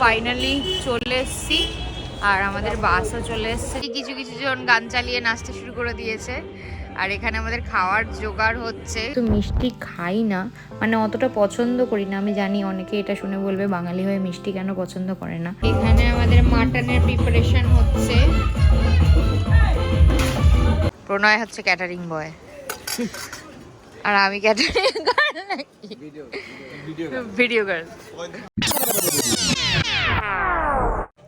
Finally চলে এসেছি। আর আমাদের বাসও চলে এসেছে। কিছু কিছু জন গান চালিয়ে নাচতে শুরু করে দিয়েছে। আর এখানে আমাদের খাওয়ার জোগাড় হচ্ছে। তো মিষ্টি খাই না। মানে অতটা পছন্দ করি না। আমি জানি অনেকে এটা শুনে বলবে বাঙালি হয়ে মিষ্টি কেন পছন্দ করে না? এখানে আমাদের মাটনের প্রিপারেশন হচ্ছে। প্রণয় হচ্ছে ক্যাটারিং বয় আর আমি ক্যাটারিং গার্ল নাকি video girl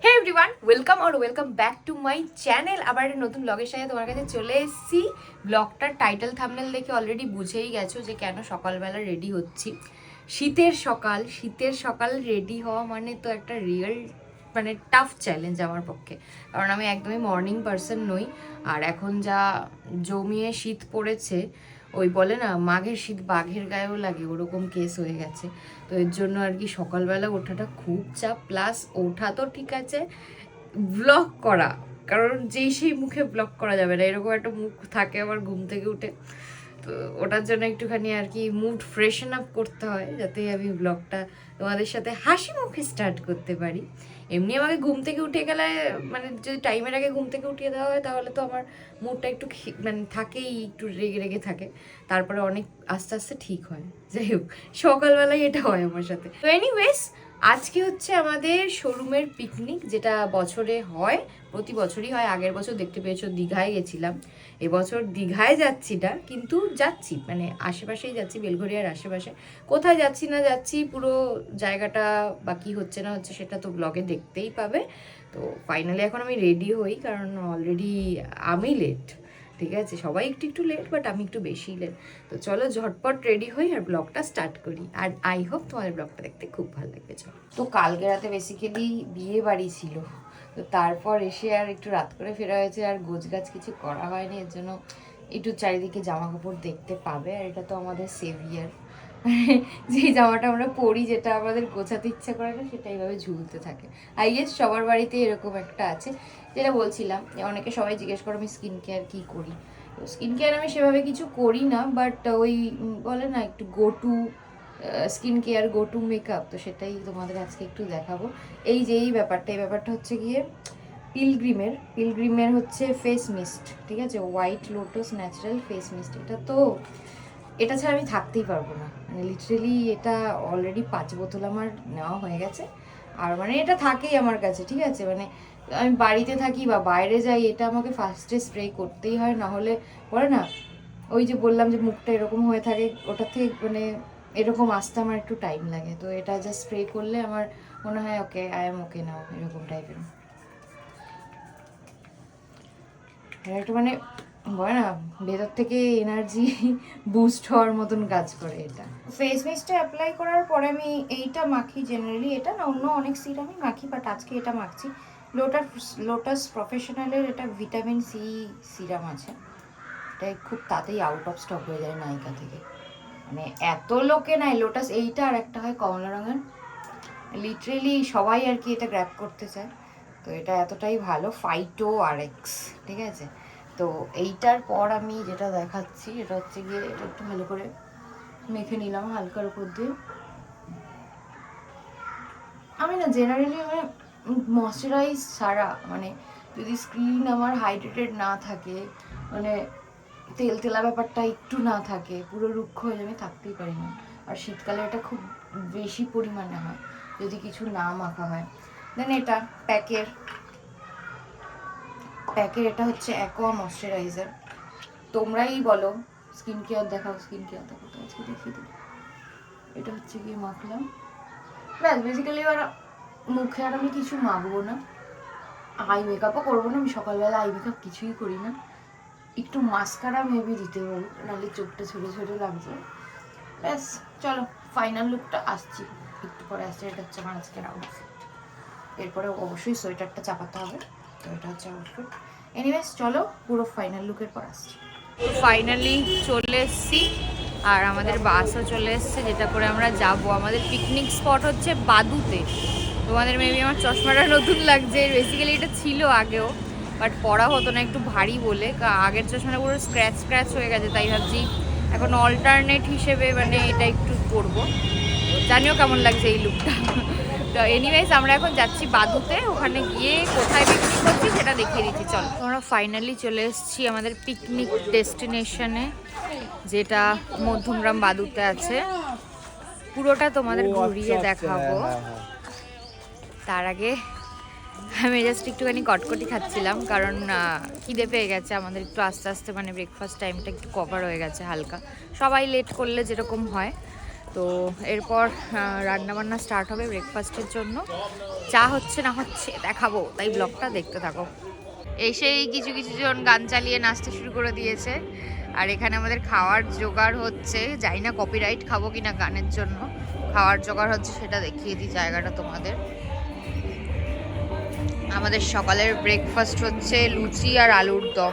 hey everyone welcome R welcome back to my channel আবার একটা নতুন ব্লগের সাথে তোমার কাছে চলে এসেছি। ব্লগটার টাইটেল থামনেল দেখে অলরেডি বুঝেই গেছো যে কেন সকালবেলা রেডি হচ্ছি। শীতের সকাল শীতের সকাল রেডি হওয়া মানে তো একটা রিয়েল মানে টাফ চ্যালেঞ্জ আমার পক্ষে। কারণ আমি একদমই মর্নিং পারসন নই। আর এখন যা জমিয়ে শীত পড়েছে ওই বলে না, মাঘের শীত বাঘের গায়েও লাগে ওরকম কেস হয়ে গেছে। তো এর জন্য আর কি সকালবেলা ওঠাটা খুব চাপ প্লাস ওঠা তো ঠিক আছে ব্লগ করা। কারণ যেই সেই মুখে ব্লগ করা যাবে না, এরকম একটা মুখ থাকে আমার ঘুম থেকে উঠে। তো ওটার জন্য একটুখানি আর কি মুড ফ্রেশন আপ করতে হয়, যাতে আমি ব্লগটা তোমাদের সাথে হাসি মুখে স্টার্ট করতে পারি। এমনি আমাকে ঘুম থেকে উঠে গেলে মানে যদি টাইমের আগে ঘুম থেকে উঠিয়ে দেওয়া হয়, তাহলে তো আমার মুডটা একটু মানে থাকেই, একটু রেগে রেগে থাকে। তারপরে অনেক আস্তে আস্তে ঠিক হয়। যাই হোক, সকালবেলায় এটা হয় আমার সাথে। তো এনিওয়েজ আজকে হচ্ছে আমাদের শোরুমের পিকনিক যেটা বছরে হয়, প্রতি বছরই হয়। আগের বছর দেখতে পেয়েছ, দীঘায় গেছিলাম। এবছর দীঘায় যাচ্ছি না, কিন্তু যাচ্ছি মানে আশেপাশেই যাচ্ছি, বেলঘরিয়ার আশেপাশে। কোথায় যাচ্ছি না যাচ্ছি, পুরো জায়গাটা বা কি হচ্ছে না হচ্ছে সেটা তো ব্লগে দেখতেই পাবে। তো ফাইনালি এখন আমি রেডি হই, কারণ অলরেডি আমি লেট ঠিক আছে? সবাই একটু একটু লেট বাট আমি একটু বেশি লেট তো চলো ঝটপট রেডি হই আর ব্লগটা স্টার্ট করি। আর আই হোপ তোমাদের ব্লগটা দেখতে খুব ভালো লাগবে চলো তো কালকে রাতে বেসিক্যালি বিয়ে বাড়ি ছিল। তো তারপর এসে আর একটু রাত করে ফেরা হয়েছে। আর গোছ গাছ কিছু করা হয়নি। এর জন্য একটু চারিদিকে জামা কাপড় দেখতে পাবে। আর এটা তো আমাদের সেভিয়ার যে জামাটা আমরা পরি, যেটা আমাদের গোছাতে ইচ্ছা করে না, সেটা এইভাবে ঝুলতে থাকে। আই গেস সবার বাড়িতে এরকম একটা আছে। যেটা বলছিলাম, যে অনেকে সবাই জিজ্ঞেস করো আমি স্কিন কেয়ার কী করি? তো স্কিন কেয়ার আমি সেভাবে কিছু করি না বাট ওই বলে না একটু go to skin care go to makeup তো সেটাই তোমাদের আজকে একটু দেখাবো। এই যে এই ব্যাপারটা এই ব্যাপারটা হচ্ছে গিয়ে পিলগ্রিমের পিলগ্রিমের হচ্ছে ফেস মিস্ট ঠিক আছে? White lotus natural face mist এটা তো, এটা ছাড়া আমি থাকতেই পারব না। মানে লিটারেলি এটা অলরেডি পাঁচ বোতল আমার নেওয়া হয়ে গেছে। আর মানে এটা থাকেই আমার কাছে, ঠিক আছে? মানে আমি বাড়িতে থাকি বা বাইরে যাই, এটা আমাকে ফার্স্টে স্প্রে করতেই হয় না হলে বলে না, ওই যে বললাম যে মুখটা এরকম হয়ে থাকে, ওটা থেকে মানে এরকম আসতে আমার একটু টাইম লাগে। তো এটা জাস্ট স্প্রে করলে আমার মনে হয় ওকে আই এম ওকে নাও এরকম টাইপের এটা একটু মানে বলে না, ভেতর থেকে এনার্জি বুস্ট হওয়ার মতন কাজ করে এটা। ফেস মিস্টটা অ্যাপ্লাই করার পরে আমি এইটা মাখি জেনারেলি এটা না, অন্য অনেক সিট আমি মাখি বাট আজকে এটা মাখছি। লোটাস লোটাস প্রফেশনালের এটা ভিটামিন সি সিরাম আছে। এটা খুব তাড়াতাড়ি আউট অফ স্টক হয়ে যায় নায়িকা থেকে। মানে এত লোকে নাই লোটাস এইটা আর একটা হয় কমলা রঙের লিটারেলি সবাই আর কি এটা গ্র্যাপ করতে চায়। তো এটা এতটাই ভালো ফাইটো আর এক্স ঠিক আছে? তো এইটার পর আমি যেটা দেখাচ্ছি, এটা হচ্ছে গিয়ে এটা একটু ভালো করে মেখে নিলাম হালকার উপর দিয়ে। আমি না জেনারেলি মানে ময়শ্চারাইজ ছাড়া মানে যদি স্ক্রিন আমার হাইড্রেটেড না থাকে মানে তেল তেলা ব্যাপারটা একটু না থাকে, পুরো রুক্ষ হয়ে আমি থাকতেই পারি না। আর শীতকালে এটা খুব বেশি পরিমাণে হয়, যদি কিছু না মাখা হয়। দেন এটা, প্যাকের প্যাকের এটা হচ্ছে অ্যাকোয়া ময়শ্চারাইজার তোমরাই বলো স্কিন কেয়ার দেখাও স্কিন কেয়ার দেখো তো আজকে দেখিয়ে দিই এটা হচ্ছে গিয়ে মাখলাম। ব্যাস বেসিক্যালি এবার মুখে আর আমি কিছু মাখবো না। আই মেকআপও করব না, আমি সকালবেলা আই মেকআপ কিছুই করি না। একটু মাস্কারা মেবি দিতে পারব নাহলে চোখটা ছোটো ছোটো লাগছে। ব্যাস, চলো ফাইনাল লুকটা আসছি। একটু পরে আসছে, এটা হচ্ছে আমার আজকের আউটফিট এরপরে অবশ্যই সোয়েটারটা চাপাতে হবে, তো এটা হচ্ছে আউটফিট এনিওয়েজ চলো, পুরো ফাইনাল লুকের পর আসছি। ফাইনালি চলে এসেছি, আর আমাদের বাসও চলে এসেছে, যেটা করে আমরা যাব। আমাদের পিকনিক স্পট হচ্ছে বাদুতে। তোমাদের মেবি আমার চশমাটা নতুন লাগছে। বেসিক্যালি এটা ছিল আগেও বাট পড়া হতো না একটু ভারী বলে। আগের চশমাটা পুরো স্ক্র্যাচ স্ক্র্যাচ হয়ে গেছে তাই ভাবছি এখন অল্টারনেট হিসেবে মানে এটা একটু করব। জানিও কেমন লাগছে এই লুকটা তো এনিওয়েজ আমরা এখন যাচ্ছি বাদুতে। ওখানে গিয়ে কোথায় পিকনিক করছি সেটা দেখিয়ে দিচ্ছি। চল। আমরা ফাইনালি চলে এসেছি আমাদের পিকনিক ডেস্টিনেশনে যেটা মধ্যমগ্রাম বাদুতে আছে। পুরোটা তোমাদের ঘুরিয়ে দেখাবো। তার আগে আমি জাস্ট একটুখানি কটকটি খাচ্ছিলাম, কারণ খিদে পেয়ে গেছে, আমাদের একটু আস্তে আস্তে মানে ব্রেকফাস্ট টাইমটা একটু কভার হয়ে গেছে হালকা। সবাই লেট করলে যেরকম হয়। তো এরপর রান্না বান্না স্টার্ট হবে ব্রেকফাস্টের জন্য। চা হচ্ছে না হচ্ছে দেখাবো, তাই ব্লগটা দেখতে থাকো। এসেই কিছু কিছু জন গান চালিয়ে নাচতে শুরু করে দিয়েছে। আর এখানে আমাদের খাওয়ার জোগাড় হচ্ছে যাই না কপিরাইট খাব কিনা গানের জন্য। খাওয়ার জোগাড় হচ্ছে সেটা দেখিয়ে দিই জায়গাটা তোমাদের। আমাদের সকালের ব্রেকফাস্ট হচ্ছে লুচি আর আলুর দম।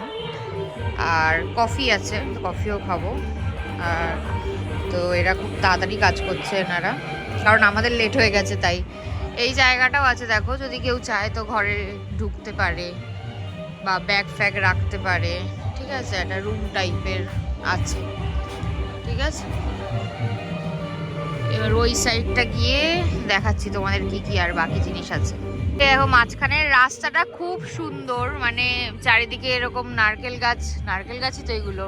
আর কফি আছে কফিও খাব। আর তো এরা খুব তাড়াতাড়ি কাজ করছে এনারা। কারণ আমাদের লেট হয়ে গেছে, তাই। এই জায়গাটাও আছে, দেখো, যদি কেউ চায় তো ঘরে ঢুকতে পারে বা ব্যাগ ফ্যাগ রাখতে পারে। ঠিক আছে, একটা রুম টাইপের আছে। ঠিক আছে? এবার ওই সাইডটা গিয়ে দেখাচ্ছি তোমাদের কি কি আর বাকি জিনিস আছে। দেখো, মাঝখানের রাস্তাটা খুব সুন্দর মানে চারিদিকে এরকম নারকেল গাছ, নারকেল গাছই তো এগুলো।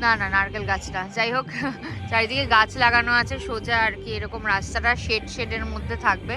না না, নারকেল গাছ না যাই হোক, চারিদিকে গাছ লাগানো আছে, সোজা আর কি, এরকম রাস্তাটা শেড, শেডের মধ্যে থাকবে।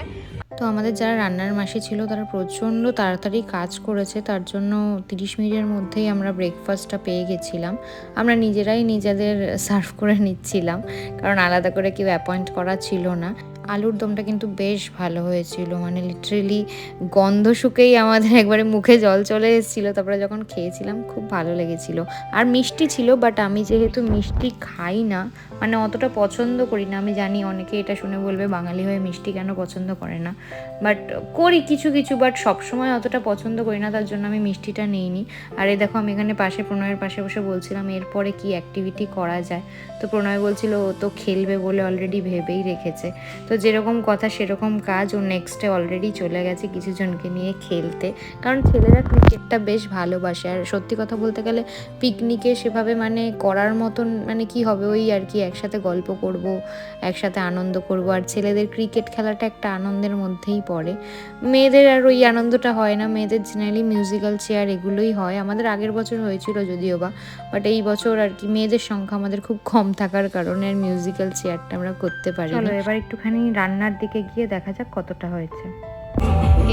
তো আমাদের যারা রান্নার মাসি ছিল, তারা প্রচণ্ড তাড়াতাড়ি কাজ করেছে, তার জন্য তিরিশ মিনিটের মধ্যেই আমরা ব্রেকফাস্টটা পেয়ে গেছিলাম। আমরা নিজেরাই নিজেদের সার্ভ করে নিচ্ছিলাম, কারণ আলাদা করে কেউ অ্যাপয়েন্ট করা ছিল না। আলুর দমটা কিন্তু বেশ ভালো হয়েছিল। মানে লিটারেলি গন্ধ শুকেই আমাদের একবারে মুখে জল চলে এসেছিল। তারপরে যখন খেয়েছিলাম, খুব ভালো লেগেছিল। আর মিষ্টি ছিল বাট আমি যেহেতু মিষ্টি খাই না মানে অতটা পছন্দ করি না। আমি জানি অনেকে এটা শুনে বলবে, বাঙালি হয়ে মিষ্টি কেন পছন্দ করে না? বাট করি কিছু কিছু বাট সবসময় অতটা পছন্দ করি না, তার জন্য আমি মিষ্টিটা নিইনি। আর এই দেখো, আমি এখানে পাশে প্রণয়ের পাশে বসে বলছিলাম, এরপরে কি অ্যাক্টিভিটি করা যায়? তো প্রণয় বলছিল, ও তো খেলবে বলে অলরেডি ভেবেই রেখেছে। তো যেরকম কথা, সেরকম কাজ ও নেক্সটে অলরেডি চলে গেছে কিছুজনকে নিয়ে খেলতে। কারণ ছেলেরা ক্রিকেটটা বেশ ভালোবাসে। আর সত্যি কথা বলতে গেলে পিকনিকে সেভাবে মানে করার মতন মানে কি হবে? ওই আর কি একসাথে গল্প করব, একসাথে আনন্দ করব। আর ছেলেদের ক্রিকেট খেলাটা একটা আনন্দের মধ্যেই পড়ে। মেয়েদের আর ওই আনন্দটা হয় না। মেয়েদের জেনারেলি মিউজিক্যাল চেয়ার এগুলোই হয়। আমাদের আগের বছর হয়েছিল যদিও বা বাট এই বছর আর কি মেয়েদের সংখ্যা আমাদের খুব কম থাকার কারণে আর মিউজিক্যাল চেয়ারটা আমরা করতে পারি এবার একটুখানি রান্নার দিকে গিয়ে দেখা যাক কতটা হয়েছে।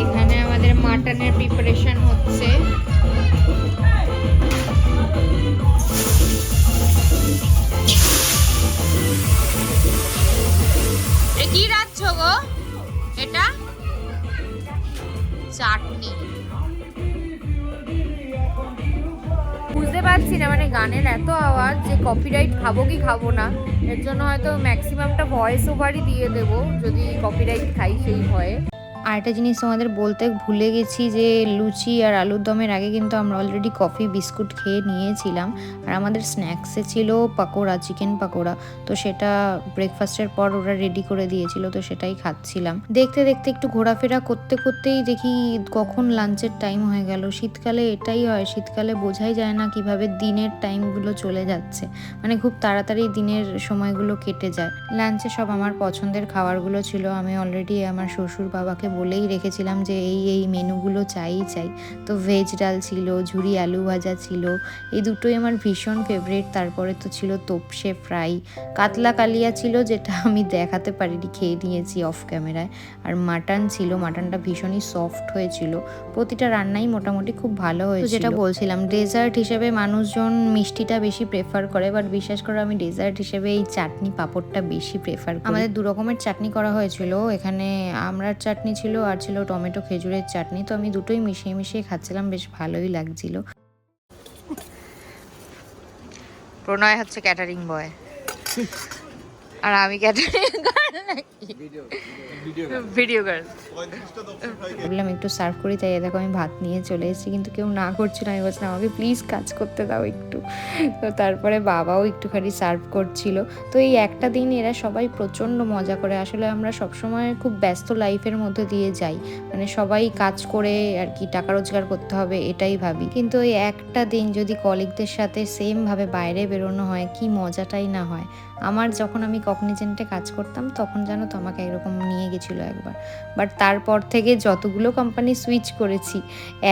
এখানে আমাদের মাটনের প্রিপারেশন হচ্ছে। কি রাখছ গো? এটা? চাটনি। পারছি না। মানে গানের এত আওয়াজ যে কপিরাইট খাব কি খাব না, এর জন্য হয়তো ম্যাক্সিমামটা ভয়েস ওভারই দিয়ে দেবো, যদি কপিরাইট খাই সেই ভয়ে। আর একটা জিনিস তোমাদের বলতে ভুলে গেছি যে লুচি আর আলুর দমের আগে কিন্তু আমরা অলরেডি কফি বিস্কুট খেয়ে নিয়েছিলাম। আর আমাদের স্ন্যাক্সে ছিল পাকোড়া চিকেন পাকোড়া। তো সেটা ব্রেকফাস্টের পর ওরা রেডি করে দিয়েছিল, তো সেটাই খাচ্ছিলাম। দেখতে দেখতে একটু ঘোরাফেরা করতে করতেই দেখি কখন লাঞ্চের টাইম হয়ে গেল। শীতকালে এটাই হয়, শীতকালে বোঝাই যায় না কীভাবে দিনের টাইমগুলো চলে যাচ্ছে। মানে খুব তাড়াতাড়ি দিনের সময়গুলো কেটে যায়। লাঞ্চে সব আমার পছন্দের খাবারগুলো ছিল। আমি অলরেডি আমার শ্বশুর বাবাকে বলেই রেখেছিলাম যে এই এই মেনুগুলো চাই চাই। তো ভেজ ডাল ছিল ঝুরি আলু ভাজা ছিল এই দুটোই আমার ভীষণ ফেভারিট তারপরে তো ছিল তোপসে ফ্রাই কাতলা কালিয়া ছিল যেটা আমি দেখাতে পারিনি খেয়ে নিয়েছি অফ ক্যামেরায় আর মাটন ছিল মাটনটা ভীষণই সফট হয়েছিল। প্রতিটা রান্নাই মোটামুটি খুব ভালো হয়েছিল যেটা বলছিলাম ডেজার্ট হিসেবে মানুষজন মিষ্টিটা বেশি প্রেফার করে বাট বিশ্বাস করে আমি ডেজার্ট হিসেবে এই চাটনি পাঁপড়টা বেশি প্রেফার আমাদের দু রকমের চাটনি করা হয়েছিল। এখানে আমড়ার চাটনি ছিল আর ছিল টমেটো, খেজুরের চাটনি। তো আমি দুটোই মিশিয়ে মিশিয়ে খাচ্ছিলাম, বেশ ভালোই লাগছিল। প্রণয় হচ্ছে ক্যাটারিং বয় আর আমি ক্যাটারিং ভাবলাম একটু সার্ভ করি, তাই দেখো আমি ভাত নিয়ে চলে এসেছি, কিন্তু কেউ না করছিল। আমি বলছিলাম আমাকে প্লিজ কাজ করতে দাও একটু। তো তারপরে বাবাও একটুখানি সার্ভ করছিল। তো এই একটা দিন এরা সবাই প্রচণ্ড মজা করে। আসলে আমরা সবসময় খুব ব্যস্ত লাইফের মধ্যে দিয়ে যাই। মানে সবাই কাজ করে আর কি, টাকা রোজগার করতে হবে, এটাই ভাবি। কিন্তু ওই একটা দিন যদি কলিগদের সাথে সেমভাবে বাইরে বেরোনো হয়, কি মজাটাই না হয়। আমার যখন আমি কগনিজেন্টে কাজ করতাম তখন যেন তো আমাকে এরকম নিয়ে গেছিল একবার। বাট তারপর থেকে যতগুলো কোম্পানি সুইচ করেছি,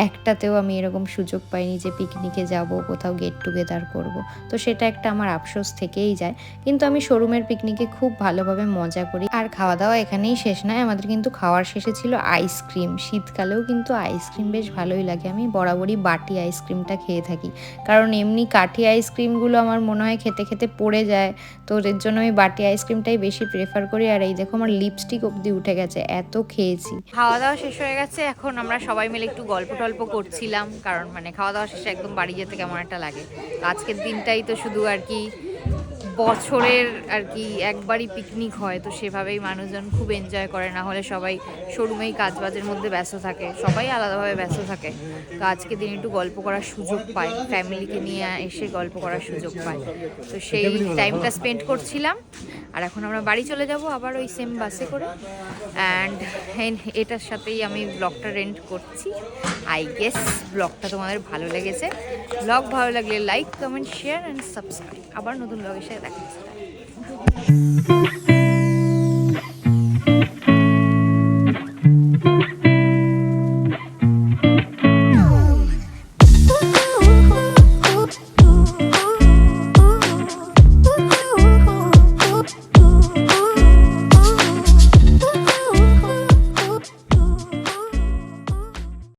একটাতেও আমি এরকম সুযোগ পাইনি যে পিকনিকে যাব, কোথাও গেট টুগেদার করব। তো সেটা একটা আমার আফসোস থেকেই যায়। কিন্তু আমি শোরুমের পিকনিকে খুব ভালোভাবে মজা করি। আর খাওয়া দাওয়া এখানেই শেষ নয়। আমাদের কিন্তু খাওয়ার শেষে ছিল আইসক্রিম শীতকালেও কিন্তু আইসক্রিম বেশ ভালোই লাগে। আমি বরাবরই বাটি আইসক্রিমটা খেয়ে থাকি। কারণ এমনি কাঠি আইসক্রিমগুলো আমার মনে হয় খেতে খেতে পড়ে যায়। তো এর জন্য আমি বাটি আইসক্রিমটাই বেশি প্রেফার করি। আর এই দেখো আমার লিপস্টিক অবধি উঠে গেছে। এত খেয়েছি। খাওয়া দাওয়া শেষ হয়ে গেছে। এখন আমরা সবাই মিলে একটু গল্প টল্প করছিলাম। কারণ মানে খাওয়া দাওয়া শেষে একদম বাড়ি যেতে কেমন একটা লাগে। আজকের দিনটাই তো শুধু আর কি বছরের আর কি একবারই পিকনিক হয়, তো সেভাবেই মানুষজন খুব এনজয় করে। না হলে সবাই শোরুমেই কাজবাজের মধ্যে ব্যস্ত থাকে, সবাই আলাদাভাবে ব্যস্ত থাকে। তো আজকে দিন একটু গল্প করার সুযোগ পায় ফ্যামিলিকে নিয়ে এসে গল্প করার সুযোগ পায় তো সেই টাইমটা স্পেন্ড করছিলাম, আর এখন আমরা বাড়ি চলে যাব আবার ওই সেম বাসে করে। অ্যান্ড এটার সাথেই আমি ব্লগটা রেন্ট করছি। আই গেস ব্লগটা তোমাদের ভালো লেগেছে। ব্লগ ভালো লাগলে like comment share and subscribe আবার নতুন ব্লগের সাথে দেখা হচ্ছে